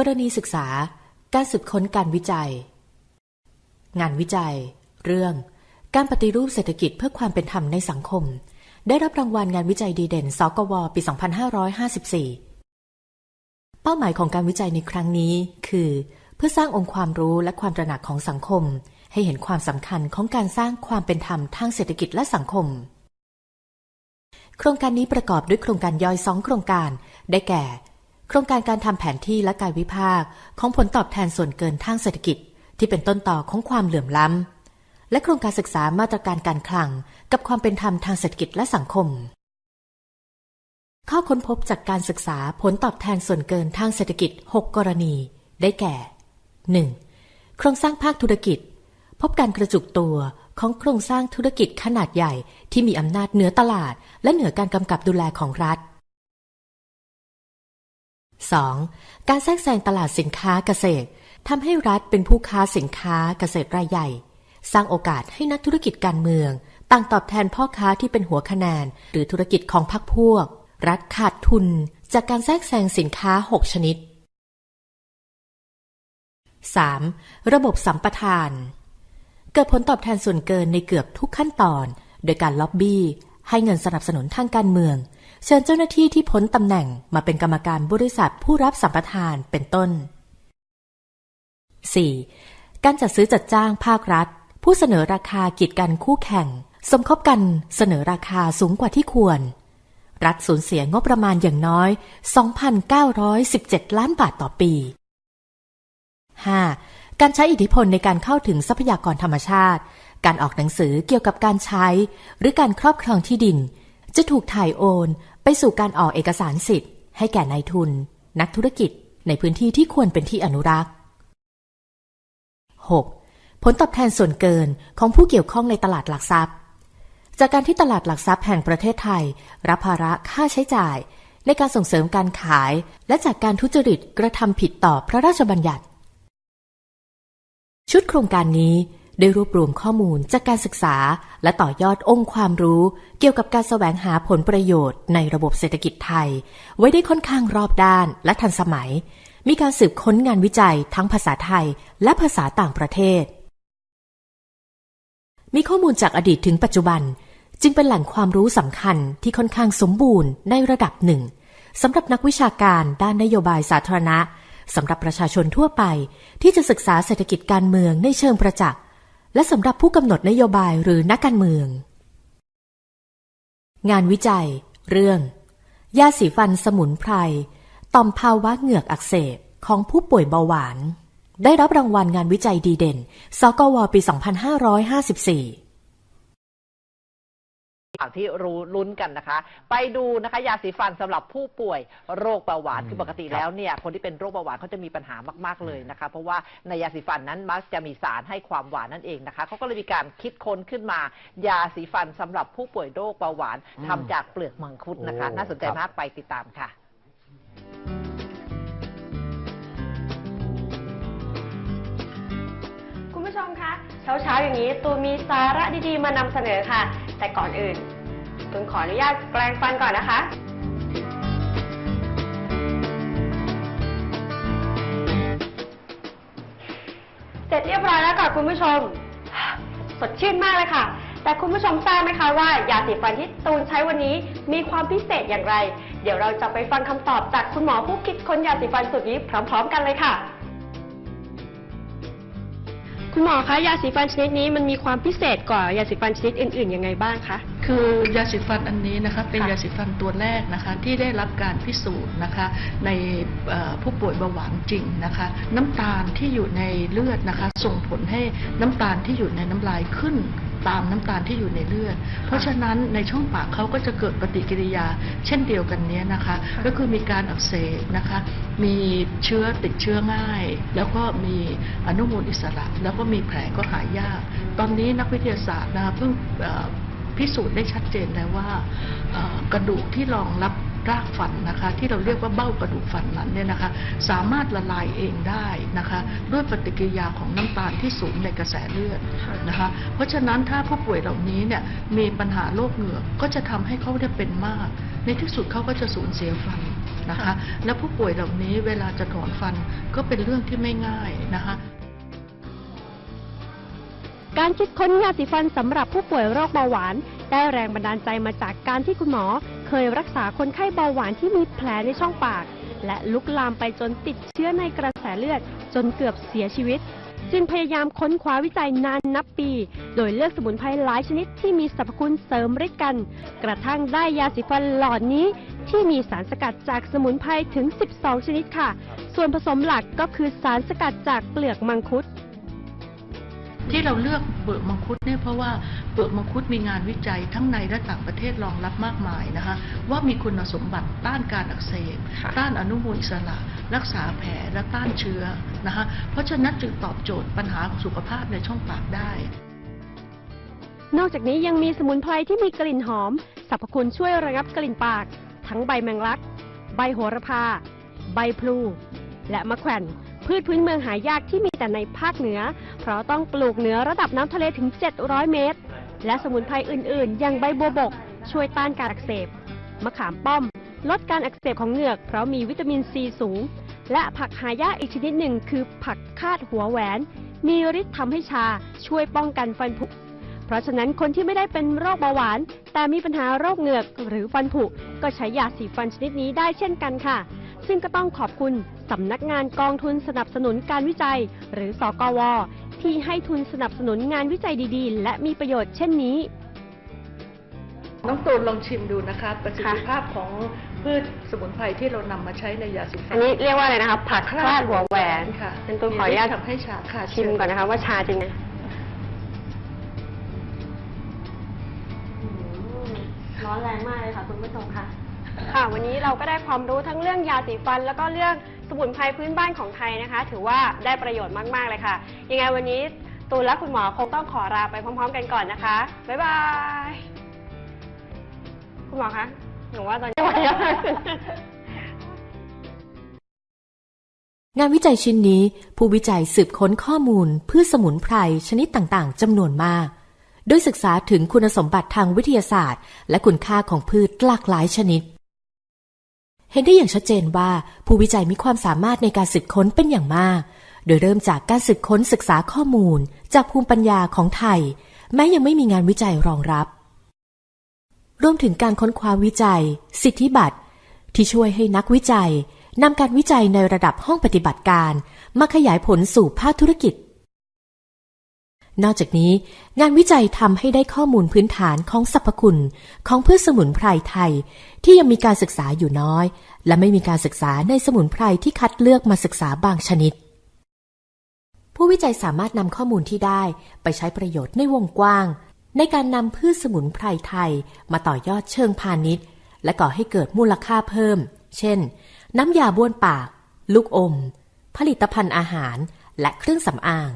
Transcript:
กรณีศึกษา การสืบค้นการวิจัย งานวิจัย เรื่อง การปฏิรูปเศรษฐกิจเพื่อความเป็นธรรมในสังคม ได้รับรางวัลงานวิจัยดีเด่น สกว ปี 2554 เป้าหมายของการวิจัยในครั้งนี้ คือ เพื่อสร้างองค์ความรู้และความตระหนักของสังคม ให้เห็นความสำคัญของการสร้างความเป็นธรรมทางเศรษฐกิจและสังคม โครงการนี้ประกอบด้วยโครงการย่อยสองโครงการ ได้แก่ โครงการการทำแผนที่และการวิพากษ์ของผลตอบแทนส่วนเกินทางเศรษฐกิจ ที่เป็นต้นต่อของความเหลื่อมล้ำ และโครงการศึกษามาตรการการคลัง กับความเป็นธรรมทางเศรษฐกิจและสังคม ข้อค้นพบจากการศึกษาผลตอบแทนส่วนเกินทางเศรษฐกิจ 6 กรณี ได้แก่ 1. โครงสร้างภาคธุรกิจ พบการกระจุกตัวของโครงสร้างธุรกิจขนาดใหญ่ที่มีอำนาจเหนือตลาด และเหนือการกำกับดูแลของรัฐ 2. การแทรกแซงตลาดสินค้าเกษตรทำให้รัฐเป็นผู้ค้าสินค้าเกษตรรายใหญ่ สร้างโอกาสให้นักธุรกิจการเมืองต่างตอบแทนพ่อค้าที่เป็นหัวคะแนน หรือธุรกิจของพรรคพวก รัฐขาดทุนจากการแทรกแซงสินค้า 6 ชนิด 3. ระบบสัมปทาน เกิดผลตอบแทนส่วนเกินในเกือบทุกขั้นตอน โดยการล็อบบี้ ให้เงินสนับสนุนทางการเมือง เชิญเจ้าหน้าที่ที่พ้นตำแหน่งมาเป็นกรรมการบริษัทผู้รับสัมปทานเป็นต้น 4. การจัดซื้อจัดจ้างภาครัฐ ผู้เสนอราคากีดกันคู่แข่ง สมคบกันเสนอราคาสูงกว่าที่ควร รัฐสูญเสียงบประมาณอย่างน้อย 2,917 ล้านบาทต่อปี 5. การใช้อิทธิพลในการเข้าถึงทรัพยากรธรรมชาติ การออกหนังสือเกี่ยวกับการใช้ หรือการครอบครองที่ดิน จะถูกถ่ายโอนไปสู่การออกเอกสารสิทธิ์ ให้แก่นายทุน นักธุรกิจในพื้นที่ที่ควรเป็นที่อนุรักษ์ 6. ผลตอบแทนส่วนเกินของผู้เกี่ยวข้องในตลาดหลักทรัพย์ จากการที่ตลาดหลักทรัพย์แห่งประเทศไทย รับภาระค่าใช้จ่าย ในการส่งเสริมการขาย และจากการทุจริตกระทำผิดต่อพระราชบัญญัติ ชุดโครงการนี้ ได้รวบรวมข้อมูลจากการศึกษา และต่อยอดองค์ความรู้ เกี่ยวกับการแสวงหาผลประโยชน์ในระบบเศรษฐกิจไทย ไว้ได้ค่อนข้างรอบด้านและทันสมัย มีการสืบค้นงานวิจัยทั้งภาษาไทยและภาษาต่างประเทศ มีข้อมูลจากอดีตถึงปัจจุบัน จึงเป็นแหล่งความรู้สำคัญที่ค่อนข้างสมบูรณ์ในระดับหนึ่งสำหรับนักวิชาการด้านนโยบายสาธารณะสำหรับประชาชนทั่วไป ที่จะศึกษาเศรษฐกิจการเมืองในเชิงประจักษ์ และสำหรับผู้กำหนดนโยบายหรือนักการเมือง งานวิจัย เรื่องยาสีฟันสมุนไพรต่อมภาวะเหงือกอักเสบของผู้ป่วยเบาหวาน ได้รับรางวัลงานวิจัยดีเด่น สกว ปี 2554 ข่าวที่รู้ลุ้นกันนะคะ ไปดูนะคะยาสีฟันสำหรับผู้ป่วยโรคเบาหวานอืมคือปกติแล้วเนี่ยคนที่เป็นโรคเบาหวานเขาจะมีปัญหามากๆเลยนะคะ เพราะว่าในยาสีฟันนั้นมักจะมีสารให้ความหวานนั่นเองนะคะเขาก็เลยมีการคิดค้นขึ้นมา ยาสีฟันสำหรับผู้ป่วยโรคเบาหวานอืมทำจากเปลือกมังคุดนะคะโอ้น่าสนใจครับมากไปติดตามค่ะคุณผู้ชมคะเช้าเช้าๆอย่างนี้ตูนมีสาระดีๆมานำเสนอค่ะ แต่ก่อนอื่นตูนขออนุญาตแปลงฟันก่อนนะคะ เสร็จเรียบร้อยแล้วค่ะคุณผู้ชม สดชื่นมากเลยค่ะ แต่คุณผู้ชมทราบไหมคะว่ายาสีฟันที่ตูนใช้วันนี้มีความพิเศษอย่างไร เดี๋ยวเราจะไปฟังคำตอบจากคุณหมอผู้คิดค้นยาสีฟันสูตรนี้พร้อม ๆ กันเลยค่ะ คุณหมอคะยาสีฟันชนิดนี้มันมีความพิเศษกว่ายาสีฟันชนิดอื่นๆยังไงบ้างคะ คือยาสีฟันอันนี้นะคะเป็นยาสีฟันตัวแรกนะคะที่ได้รับการพิสูจน์นะคะในเอ่อผู้ป่วยเบาหวานจริงนะคะ น้ำตาลที่อยู่ในเลือดนะคะ ส่งผลให้น้ำตาลที่อยู่ในน้ำลายขึ้น ตามน้ำตาลที่อยู่ในเลือด เพราะฉะนั้นในช่องปากเขาก็จะเกิดปฏิกิริยา เช่นเดียวกันเนี้ยนะคะ ก็คือมีการอักเสบนะคะ มีเชื้อติดเชื้อง่าย แล้วก็มีอนุมูลอิสระ แล้วก็มีแผลก็หายยาก ตอนนี้นักวิทยาศาสตร์นะคะเพิ่งเอ่อพิสูจน์ได้ชัดเจนแล้วว่าเอ่อกระดูกที่รองรับ รากฟันนะคะที่เราเรียกว่าเบ้ากระดูกฟันนั้นเนี่ยนะคะสามารถละลายเองได้นะคะด้วยปฏิกิริยาของน้ำตาลที่สูงในกระแสเลือดนะคะเพราะฉะนั้นถ้าผู้ป่วยเหล่านี้เนี่ยมีปัญหาโรคเหงือกก็จะทำให้เขาได้เป็นมาก ในที่สุดเขาก็จะสูญเสียฟันนะคะและผู้ป่วยเหล่านี้เวลาจะถอนฟันก็เป็นเรื่องที่ไม่ง่ายนะคะการคิดค้นยาสีฟันสำหรับผู้ป่วยโรคเบาหวาน ได้แรงบันดาลใจมาจากการที่คุณหมอ เคยรักษาคนไข้เบาหวานที่มีแผลในช่องปาก และลุกลามไปจนติดเชื้อในกระแสเลือด จนเกือบเสียชีวิต จึงพยายามค้นคว้าวิจัยนานนับปี โดยเลือกสมุนไพรหลายชนิดที่มีสรรพคุณเสริมฤทธิ์กัน กระทั่งได้ยาสีฟันหลอดนี้ ที่มีสารสกัดจากสมุนไพรถึง 12 ชนิดค่ะ ส่วนผสมหลักก็คือสารสกัดจากเปลือกมังคุด ที่เราเลือกเปลือกมังคุดเนี่ยเพราะว่าเปลือกมังคุดมีงานวิจัยทั้งในและต่างประเทศรองรับมากมายนะคะ ว่ามีคุณสมบัติต้านการอักเสบค่ะต้านอนุมูลอิสระ รักษาแผลและต้านเชื้อนะคะ เพราะฉะนั้นจึงตอบโจทย์ปัญหาสุขภาพในช่องปากได้ นอกจากนี้ยังมีสมุนไพรที่มีกลิ่นหอมสรรพคุณช่วยระงับกลิ่นปาก ทั้งใบแมงลัก ใบโหระพา ใบพลู และมะแขวน พืชพื้นเมืองหายากที่มีแต่ในภาคเหนือ เพราะต้องปลูกเหนือระดับน้ำทะเลถึง 700 เมตร และสมุนไพรอื่นๆ อย่างใบบัวบก ช่วยต้านการอักเสบ มะขามป้อม ลดการอักเสบของเหงือก เพราะมีวิตามินซีสูง และผักหายากอีกชนิดหนึ่งคือผักคาดหัวแหวน มีฤทธิ์ทำให้ชาช่วยป้องกันฟันผุเพราะฉะนั้นคนที่ไม่ได้เป็นโรคเบาหวาน แต่มีปัญหาโรคเหงือกหรือฟันผุ ก็ใช้ยาสีฟันชนิดนี้ได้เช่นกันค่ะ ซึ่งก็ต้องขอบคุณ สำนักงานกองทุนสนับสนุนการวิจัย หรือสกว ที่ให้ทุนสนับสนุนงานวิจัยดีๆ และมีประโยชน์เช่นนี้ น้องตูนลองชิมดูนะคะ ประสิทธิภาพของพืชสมุนไพรที่เรานำมาใช้ในยาสีฟัอันนี้เรียกว่าอะไรนะคะผักคลาดหัวแหวนค่ะเป็นตัวขออนุญาตมีฤทธิ์ทำให้ชาค่ะชิมก่อนนะคะว่าชาจริงไหมร้อนแรงมากเลยค่ะคุณผู้ชมค่ะ ค่ะ วันนี้เราก็ได้ความรู้ทั้งเรื่องยาสีฟันแล้วก็เรื่อง สมุนไพรพื้นบ้านของไทยนะคะ ถือว่าได้ประโยชน์มาก ๆ เลยค่ะ ยังไงวันนี้ตูนและคุณหมอคงต้องขอลาไปพร้อม ๆ กันก่อนนะคะ บ๊ายบาย คุณหมอคะ หนูว่าตอนนี้ไหวแล้ว งานวิจัยชิ้นนี้ ผู้วิจัยสืบค้นข้อมูลพืชสมุนไพรชนิดต่างๆจำนวนมาก โดยศึกษาถึงคุณสมบัติทางวิทยาศาสตร์ และคุณค่าของพืชหลากหลายชนิด เห็นได้อย่างชัดเจนว่าผู้วิจัยมีความสามารถในการสืบค้นเป็นอย่างมาก โดยเริ่มจากการสืบค้นศึกษาข้อมูล จากภูมิปัญญาของไทย แม้ยังไม่มีงานวิจัยรองรับ รวมถึงการค้นคว้าวิจัย สิทธิบัตร ที่ช่วยให้นักวิจัยนำการวิจัยในระดับห้องปฏิบัติการ มาขยายผลสู่ภาคธุรกิจ นอกจากนี้ งานวิจัยทำให้ได้ข้อมูลพื้นฐานของสรรพคุณของพืชสมุนไพรไทย ที่ยังมีการศึกษาอยู่น้อย และไม่มีการศึกษาในสมุนไพรที่คัดเลือกมาศึกษาบางชนิด ผู้วิจัยสามารถนำข้อมูลที่ได้ไปใช้ประโยชน์ในวงกว้าง ในการนำพืชสมุนไพรไทย มาต่อยอดเชิงพาณิชย์ และก่อให้เกิดมูลค่าเพิ่ม เช่น น้ำยาบ้วนปาก ลูกอม ผลิตภัณฑ์อาหาร และเครื่องสำอาง